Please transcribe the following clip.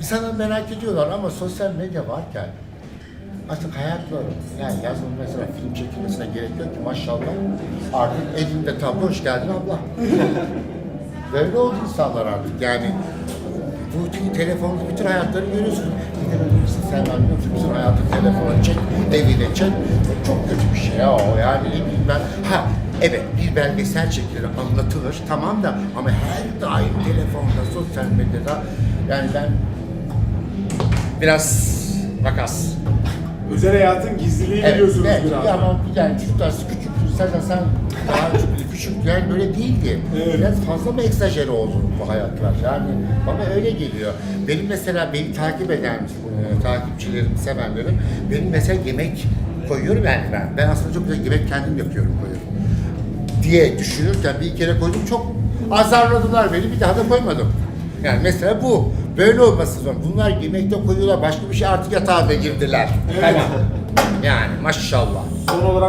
İnsanlar merak ediyorlar ama sosyal medya varken artık hayatları yani yazın mesela film çekilmesine gerek yok ki maşallah artık elinde tablo hoş geldin abla. Böyle oldu insanlar artık yani bu te- telefonda bütün hayatları görüyorsun. İşte sen anlıyorsun bütün hayatı telefona çek, evine çek. Çok kötü bir şey ya o yani ne bileyim ben. Ha evet bir belgesel çekilir, anlatılır tamam da ama her daim telefonda, sosyal medyada yani ben biraz vakas. Özel hayatın gizliliği Evet, biliyorsunuz evet. biraz. Ama yani çocuklar küçük, sen sen daha küçük, yani böyle değildi. Evet. Biraz fazla mı egzajere oldu bu hayatlar? Yani bana öyle geliyor. Benim mesela beni takip eden e, takipçilerim, sevenlerim benim mesela yemek koyuyorum yani ben. Ben aslında çok güzel yemek kendim yapıyorum koyuyorum. Diye düşünürken bir kere koydum çok azarladılar beni bir daha da koymadım. Yani mesela bu. Böyle olması zor. Bunlar yemekte koyuyorlar. Başka bir şey artık yatağa da girdiler. Evet. Yani maşallah. Son olarak